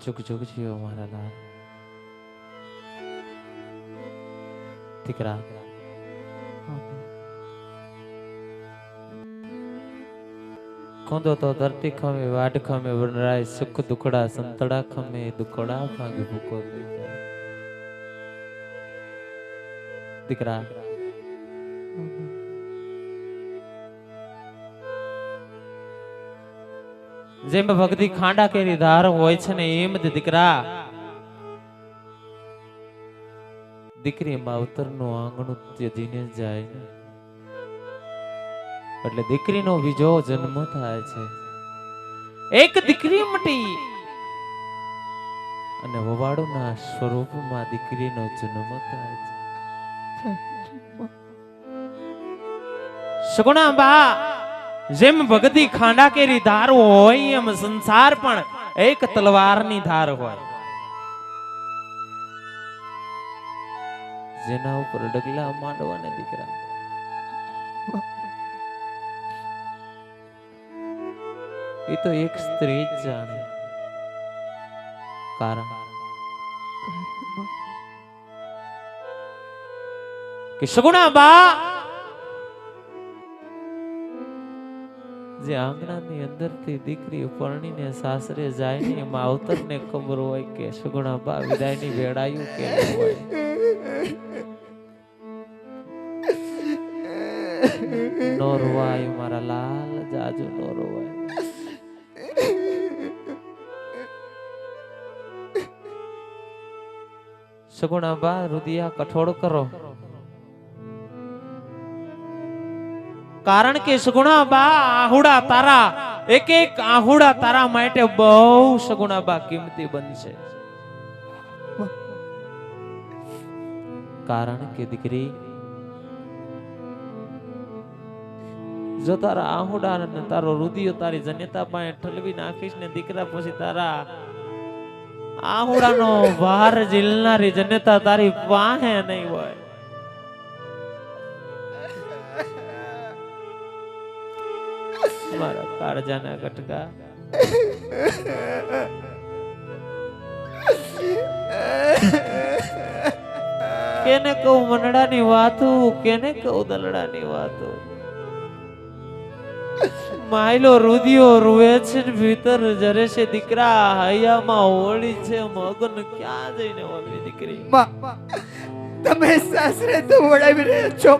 ચૂક ચૂક જીવો મારા લાલ દીકરા કોંદો તો ધરતી ખમે વાડ ખમે વનરાય સુખ દુખડા સંતડા ખમે દુખડા ભાગે ભૂકો થઈ જાય જેમ ભક્તિ ખાંડા કેરી ધાર હોય છે ને એમ જ દીકરા. દીકરી માવતરનું આંગણું ત્યજીને જાય ને. એટલે દીકરીનો બીજો જન્મ થાય છે. એક દીકરી મટી અને વવાડુના સ્વરૂપમાં દીકરીનો જન્મ થાય છે. સગુણા બા જેમ ભગતી ખાંડા કેરી ધાર હોય, એમ સંસાર પણ એક તલવારની ધાર હોય. જેના ઉપર ડગલા માંડવાને દીકરા. એ તો એક સ્ત્રી જ જાણે. કારણ? કે સગુણા બા જે આંગણાની અંદરથી દીકરી પરણીને સાસરે જાય ને એમાં અવતરને ખબર હોય કે સુગણા બા વિદાયની વેળાયું કે હોય. નો રોવાય મારા લાલ જાજુ નો રોવાય. સગુણા બા, રુદિયા, કઠોળ કરો. કારણ કે સગુણા બા આહુડા તારા એક એક આહુડા તારા માટે બહુ સગુણા બા કિંમતી બનશે. કારણ કે દીકરી, જો તારા આહુડા ને તારો રુદિયો તારી જનેતા પાસે ઠલવી નાખીશ ને દીકરા પછી તારા આહુડાનો ભાર ઝીલનારી જનેતા તારી પાસે નહીં હોય. કાળજાના કટકા કેને કહું મંડળાની વાતો કેને કહું દલડાની વાતો માયલો રુદિયો રૂવે છે ભીતર જરે છે દીકરા હૈયામાં હોળી છે મગન ક્યાં જઈને હોળી દીકરી તમે સાસરે તો વડાવી રહ્યા છો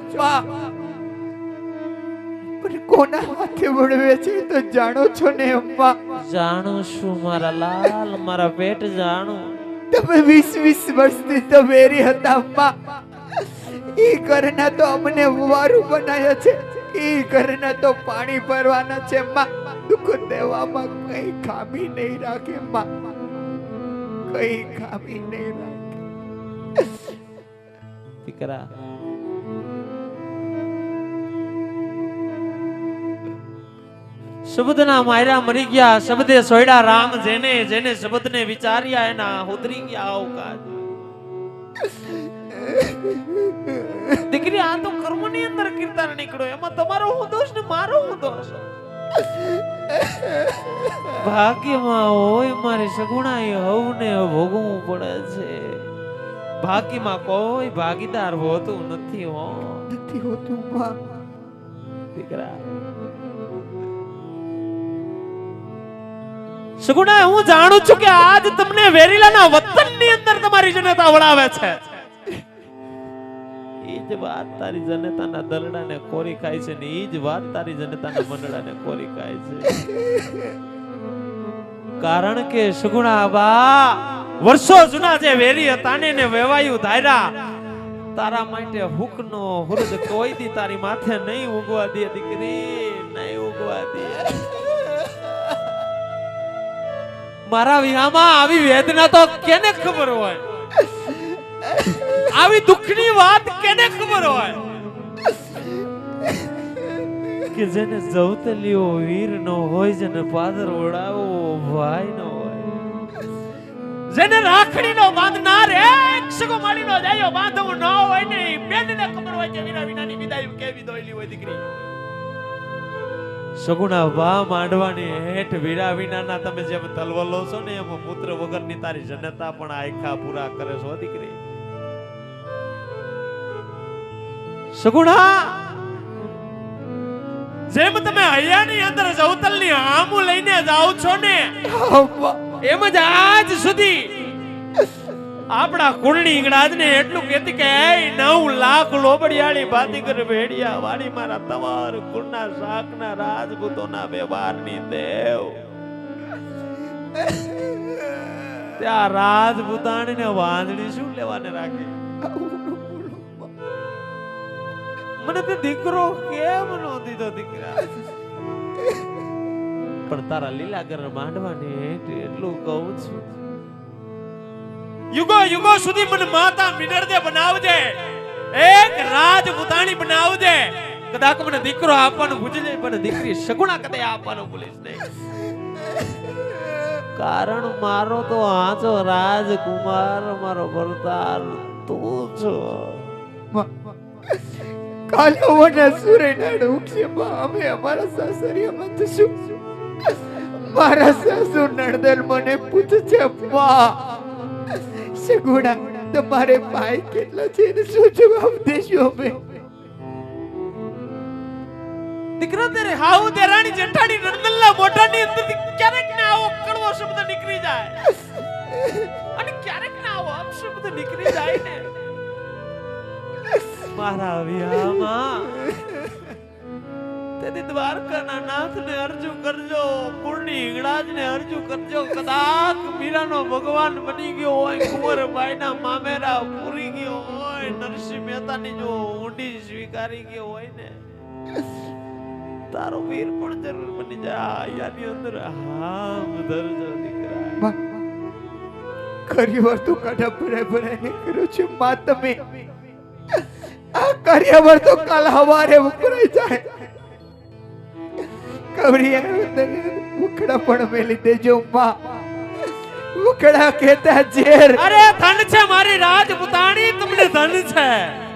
કોના હાથે વળવે છે તો જાણો છો ને અમ્મા? જાણું છું મારા લાલ મારા પેટ જાણું. તમે વીસ વીસ વર્ષથી તો વેરી હતા અમ્મા. ઈ ઘરના તો અમને વારું બનાયા છે. ઈ ઘરના તો પાણી ભરવાના છે માં દુઃખ દેવામાં કઈ ખામી નહીં રાખે માં કઈ ખામી નહીં રાખે. દીકરા શબ્દના માયરા મરી ગયા. શબ્દે સોયડા રામ જેને જેને શબ્દને વિચાર્યા એના ઉતરી ગયા અવકાશ. દીકરી આ તો કર્મની અંદર કીર્તન નીકળ્યો. એમાં તમારો હું દોષ ને મારો હું દોષ? ભાગ્યમાં હોય મારી સગુણાએ હવને ભોગવવું પડે છે. ભાગ્યમાં કોઈ ભાગીદાર હોતું નથી હો. નથી હોતું દીકરા સગુણા, હું જાણું છું કે આજ તમને વેરીલાના વતનની અંદર તમારી જનતા વળાવે છે. ઈજ વાત તારી જનતાના દલડાને કોરી ખાય છે ને જ વાત તારી જનતાના મંડળાને કોરી ખાય છે. કારણ કે સગુણા બા, વર્ષો જૂના જે વેરી હતા ને વેવાયું ધાર્યા, તારા માટે હુકનો હુરદ કોઈ દી તારી માથે નહીં ઉગવા દે, દીકરી, નહીં ઉગવા દે. મારા વિહામાં આવી વેદના તો કેને ખબર હોય? આવી દુઃખની વાત કેને ખબર હોય? કે જેને જવતલીઓ વીર નો હોય, જેને પાદર ઓડાવો ભાઈ નો હોય. જેને રાખડી નો બાંધનાર એક સગો માળી નો જાયો બાંધવું ન હોય ને બેન ને ખબર હોય કે વિના વિનાની વિદાય કેવી દોયલી હોય દીકરી. સગુણા વા માંડવાની હેઠ વીરા વિનાના તમે જેમ તલવલો છો ને એમ પુત્ર વગરની તારી જનતા પણ આખા પૂરા કરે છો દીકરી. સગુણા જેમ તમે હૈયાની અંદર જવતલની આમુ લઈને જાઓ છો ને એમ જ આજ સુધી આપણા કુળની ઇંગળાજને એટલું કહેતી કે "એય, નવ લાખ લોબડિયાળી ભાતીગર ભેડિયા વાડી મારા તવાર કુળના શાકના રાજપૂતોના વ્યવહારની દેવ. ત્યાં રાજપૂતાણીને વાંદડી શું લેવાને રાખી? મને તે દીકરો કેમ નો દીધો દીકરા? પણ તારા લીલાગર માંડવાને માંડવાની એટલું કહું છું યુગો યુગો સુધી મને માતા મિનરદે બનાવજે. એક રાજ મુતાણી બનાવજે. કદાચ મને દીકરો આપવાનું ભૂલી જાય, પણ દીકરી સગુણા કદાચ આપવાનું ભૂલીશ નહીં કારણ મારો તો આજો રાજકુમાર, મારો ભરતાર તું છો. કાલે મને સૂર્યનારાયણ ઉગશે માં અમે અમારા સાસરિયામાં જશું મારા સાસુ નડદલ મને પૂછે છે માં તમારે ભાઈ કેટલા છે ને શું જવાબ દેશો અમે? દીકરા તેરે હાઉ દેરાણી જેઠાણી નંદનલા મોઢાની અંદરથી ક્યારેક ને આવો? કડવો શબ્દ નીકળી જાય. અને ક્યારેક ને આવો? અપશબ્દ નીકળી જાય ને. મારા વિયામાં તેથી દ્વારકાના નાથને અરજુ કરજો કુળની હિંગળાજને અરજુ કરજો. કદાચ મીરાનો ભગવાન બની ગયો હોય કુંવરબાઈના મામેરા પૂરી ગયો હોય નરસિંહ મહેતાની જો ઊંડી સ્વીકારી ગયો હોય ને તારો વીર પણ જરૂર બની જાય. આની અંદર હામ ધરજો દીકરા. માં, ઘણી વાર તો પડે ભરાય ભરાઈને કર્યો છે માં આ કાર્યવર તો કાલ હવારે ઉભરાઈ જાય. ઉખડા પણ મેલી દેજો માં. ઉખડા કહેતા ઝેર. અરે ધન છે મારી રાજપૂતાણી તમને ધન છે.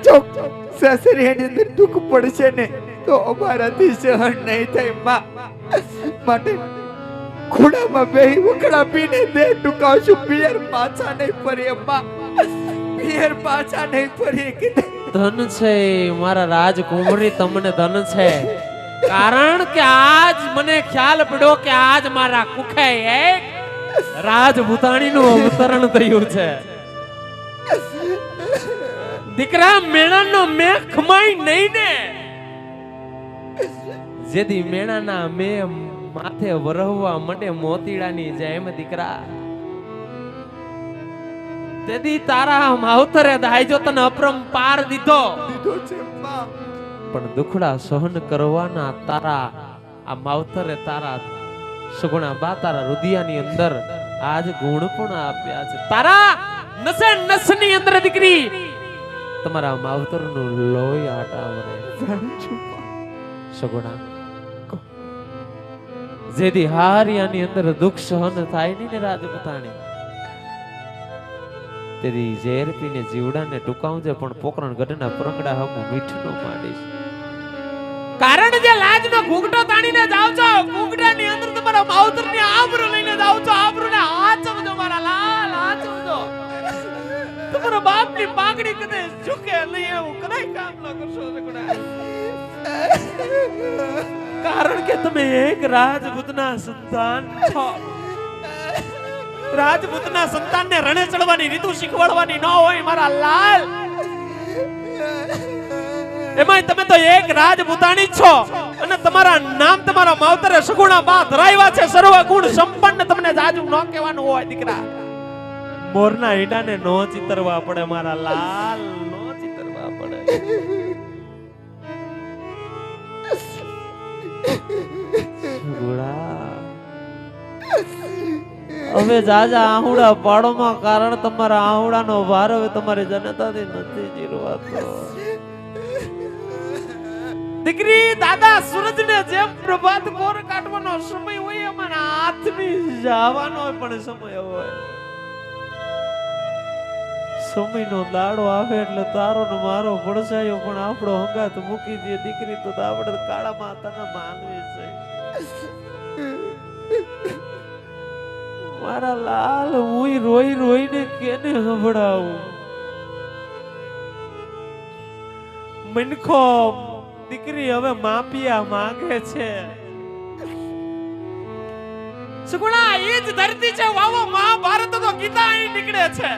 ચોક સાસરિયાની અંદર દુઃખ પડશે ને તો અમારાથી સહન નહીં થાયમાં. માટે ખોડામાં બેહી ઉખડા પીને દે ટુકાવશું પિયર પાછા નહીં ફરીએ માં. પિયર પાછા નહીં ફરીએ કીધે. ધન છે મારા રાજકુમારી તમને ધન છે. કારણ કે આજ મને ખ્યાલ પડ્યો કે આજ મારા કુખે એક રાજપૂતાણીનું અવતરણ થયું છે. દીકરા, મેણાનો મે ખમાઈ નહીં ને. જેથી મેણાના મે માથે વરહવા માટે મોતીડાની જેમ દીકરા. તેથી તારા માવતરે દાયજો તને અપરંપાર દીધો. દીધો છે માં પણ દુખડા સહન કરવાના તારા, આ માવતરે તારા સુગુણા બા, તારા રુદિયાની અંદર આજ ગુણ પણ આપ્યા છે. તારા નસે નસની અંદર દીકરી, તમારા માવતરનું લોહી આટાવરે. સગુણા જેથી હારિયાની અંદર દુઃખ સહન થાય નહીં ને રાજપૂતાણી તેથી ઝેર પીને જીવડાને ટૂંકાવજે, પણ પોકરણ ગઢના પરંગડા હમ મીઠ નો માંડીશ કારણ જે લાજનો ઘૂંઘટો તાણીને જાવ છો, ઘૂંઘટાની અંદર તમારા માવતરની આબરૂ લઈને જાવ છો, આબરૂને આચવજો મારા લાલ, હાચવજો. તમારા બાપની પાઘડી કદે ઝૂકે નહીં એવું કદાય કામ ન કરશો સગુણા કારણ કે તમે એક રાજપૂતના સંતાન છો. રાજપૂતના સંતાનને રણે ચડવાની રીતુ શીખવાડવાની ન હોય મારા લાલ. એમાંય તમે તો એક રાજપૂતાણી છો. અને તમારા નામ તમારા માવતરે સગુણા બા ધરાવ્યા છે. સર્વ ગુણ સંપન્ન તમને જાજુ ન કહેવાનું હોય, દીકરા. મોરના ઈડાને નો ચિતરવા પડે, મારા લાલ, નો ચિતરવા પડે. ગુડા હવે જાજા આહુડા પાડોમાં કારણ તમારા આહુડાનો હવે તમારી જનતાથી નથી જીરવાતો. દીકરી, દાદા, સૂરજને જેમ પ્રભાત કોર કાઢવાનો સમય હોય અમારા હાથની જવાનો પણ સમય હોય. સમયનો દાડો આવે એટલે તારો ને મારો ભડસાયો પણ આપણો હંગાત મૂકી દે. દીકરી તો આપણે કાળા માતાના માંગવી છે. મારા લાલ હું રોઈ રોઈ ને કેને સંભળાવું? મનખો દીકરી હવે માપિયા માંગે છે. સુગુણા, એ જ ધરતી છે, વાવો મહાભારત તો ગીતા અહીં નીકળે છે.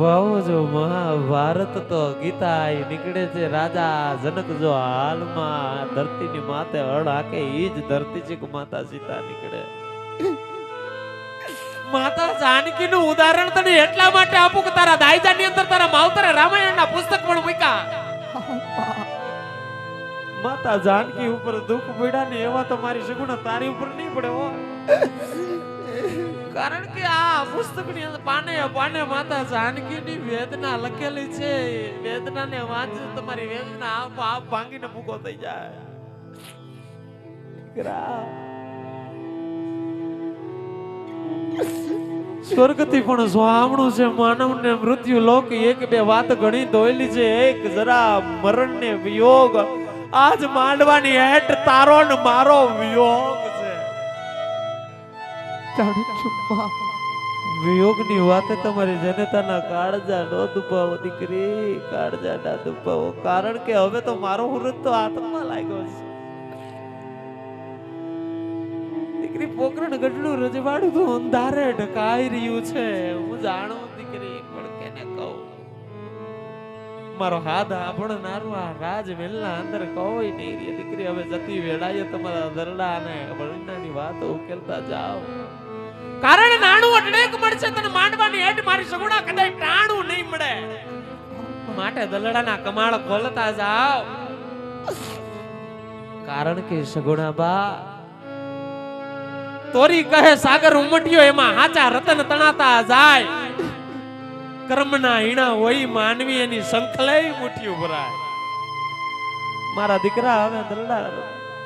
વાવો જો, મહાભારત તો ગીતા આઈ નીકળે છે. રાજા જનક જો હાલમાં ધરતીની માથે હળ હાકે એ જ ધરતી છે માતા સીતા નીકળે. માતા જાનકી નું ઉદાહરણ તને એટલા માટે આપું કે તારા દાયજા ની અંદર તારા માવતરે રામાયણના પુસ્તક પણ મૂક્યા. માતા જાનકી ઉપર દુઃખ પડ્યા ને એવા તો મારી સગુણ તારી ઉપર નહીં પડે હો. કારણ કે આ પુસ્તકની અંદર પાને પાને માતા જાનકી ની વેદના લખેલી છે. વેદના ને વાંચ તમારી વેદના આપ આપ ભાંગીને મૂકો થઈ જાય. દીકરા. સ્વર્ગથી પણ સ્વામણું છે માનવને મૃત્યુ લોક એક બે વાત ઘણી દોયલી છે. એક જરા મરણને વિયોગ. આજ માંડવાની હેઠ તારો ને મારો વિયોગ છું. વિયોગની વાતે તમારી જનતાના કાળજા નો દુભાવો દીકરી. કાળજા ના દુભાવો. કારણ કે હવે તો મારો હુરત તો હાથમાં લાગ્યો છે. દીકરી પોકરણ ગઢનું રજવાડું તો અંધારે ઢકાઈ રહ્યું છે. હું જાણું દીકરી, પણ કેને કહું? મારો હાથ આભણનારું આ રાજ વેલના અંદર કોઈ નહીં રે દીકરી, હવે જતી વેળાએ તમારા દરડા અને વરણાની વાતો ઉકેલતા જાઓ. કારણ નાણું અટણેક મળશે, તને માંડવાની હેઠ મારી સગુણા કદાચ ટાણું નહીં મળે. માટે દલડાના કમાળ ખોલતા જાઓ. કારણ કે સગુણા બા તોરી કહે, સાગર ઉમટ્યો, એમાં હાચા રતન તણાતા જાય. કર્મના હીણા હોય, માનવી એની સંખલઈ મુઠ્ઠી ભરાય. મારા દીકરા, હવે દલડા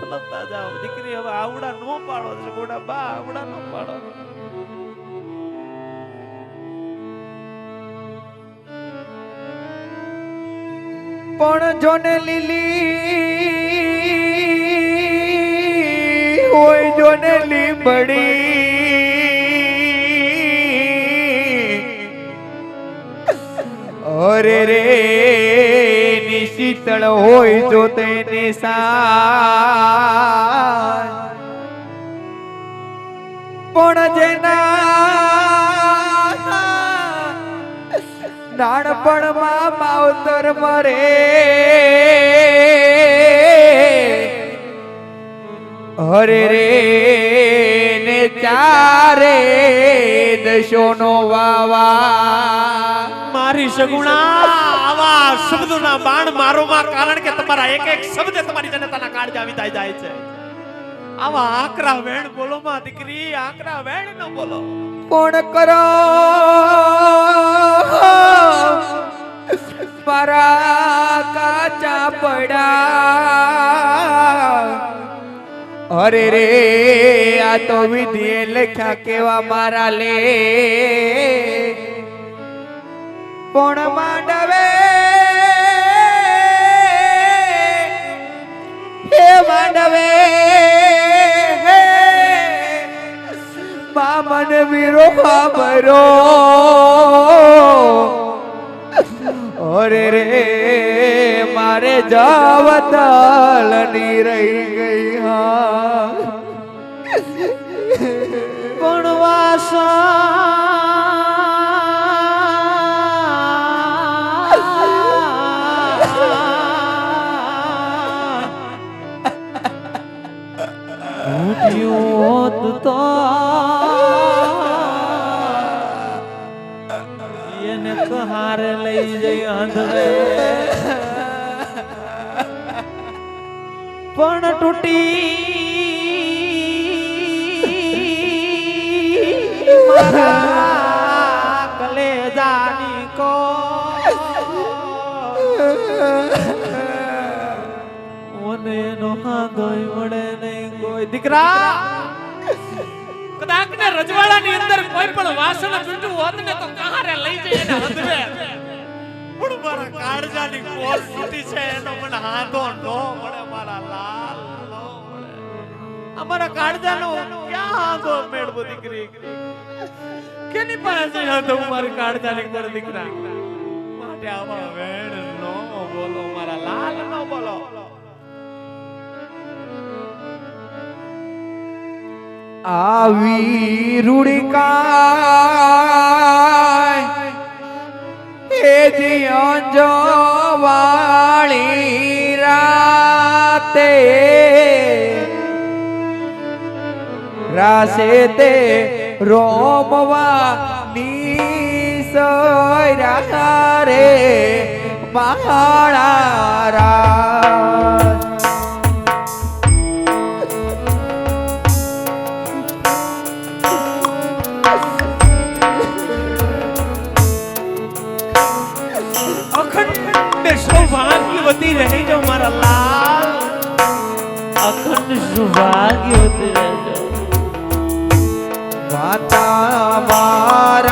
પલકતા જાઓ. દીકરી હવે આવડા નો પાડો સગુણા બા આવડા નો પાડો. પણ જોને લીલી હોય જોને લીંબડી અરે રે ની શીતળ હોય જો તેને સા પણ જેના નાનપણમાં માવતર મરે. હરે રે ને ચારે દશોનો વાવા. મારી સગુણા આવા શબ્દોના બાણ મારો માં કારણ કે તમારા એક એક શબ્દ તમારી જનતાના કાળજા વિતાઈ જાય છે. આવા આકરા વેણ બોલો માં દીકરી આકરા વેણ ન બોલો. કોણ કરો? પરા કાચા પડા. અરે રે, આ તો વિધિએ લખ્યા કેવા મારા લે. પણ માંડવે, હે માંડવે મામન વીરો બાબરો અરે રે મારે જાવતલની રહી ગઈ હા. પણ હોત તો એને કહાર લઈ જઈ આંધળે તૂટી મારા કલેજાની મને નો હાથોય મળે કોઈ દીકરા કદાચ ને રજવાડાની અંદર કોઈ પણ વાસણ તૂટ્યું હોત ને તો કહારે લઈ જઈ એને હદવે પણ મારા કાળજાની કોસ છે એનો મને હાથો નો મળે મારા લાલ અમારા કાળજાનો ક્યાં હાંધો મેળવો દીકરી? કેની પાસે હતો મારી કાળજાને કર દીકરા? માટે આવા વેણ નો બોલો, મારા લાલ નો બોલો. આવી રૂડિકા એ જીઓ વાળી રાતે રાસે તે રોમવા નીસરા રે મહાણા રા સૌભાગ્યવતી રહી જો મારા લાલ. અખંડ સૌભાગ્યવતી માતા બાર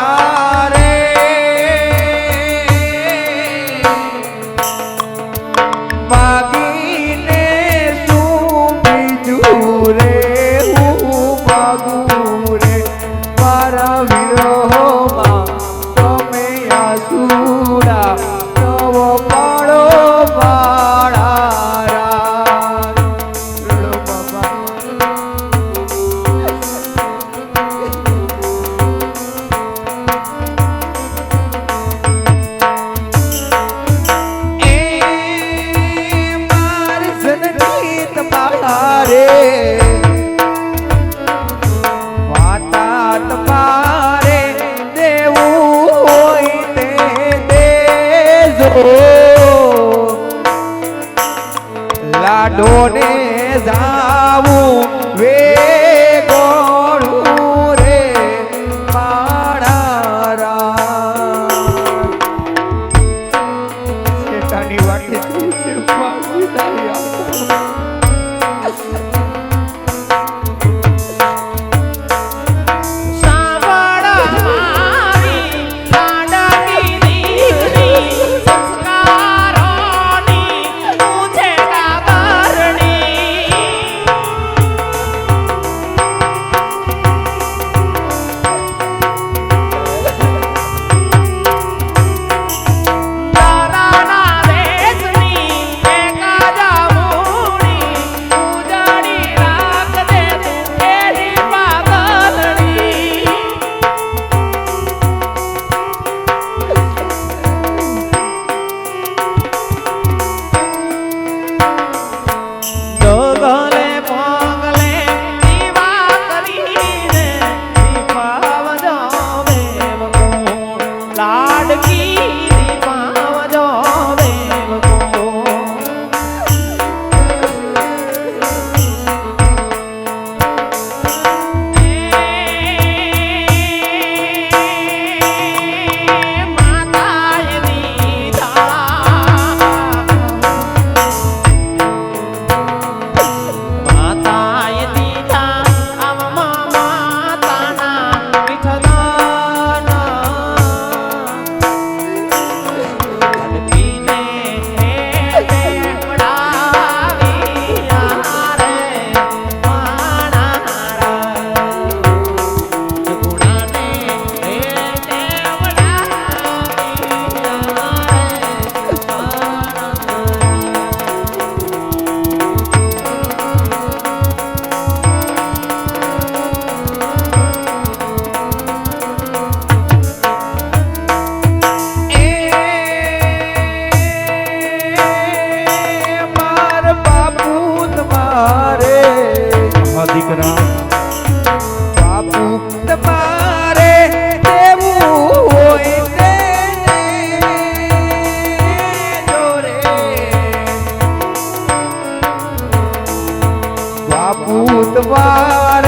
પૂતવાળ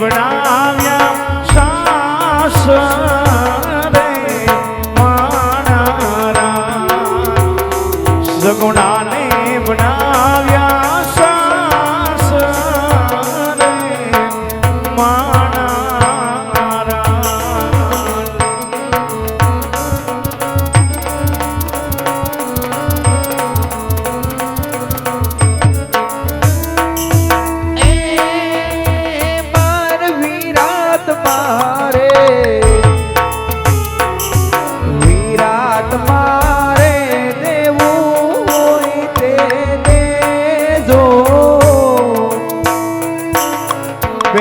દાન દીકરીને વડાવ્યા સાસરે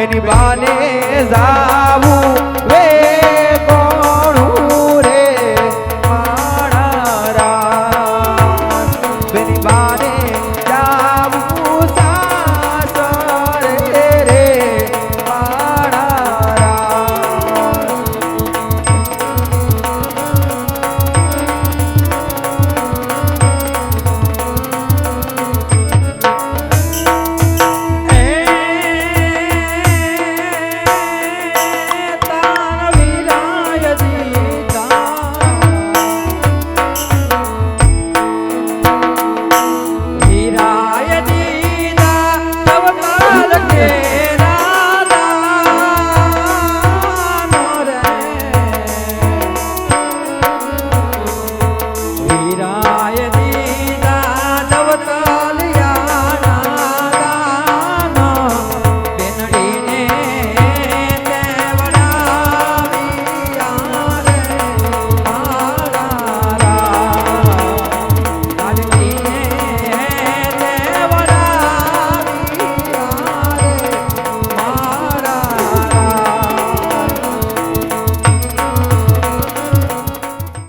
मेरी बाने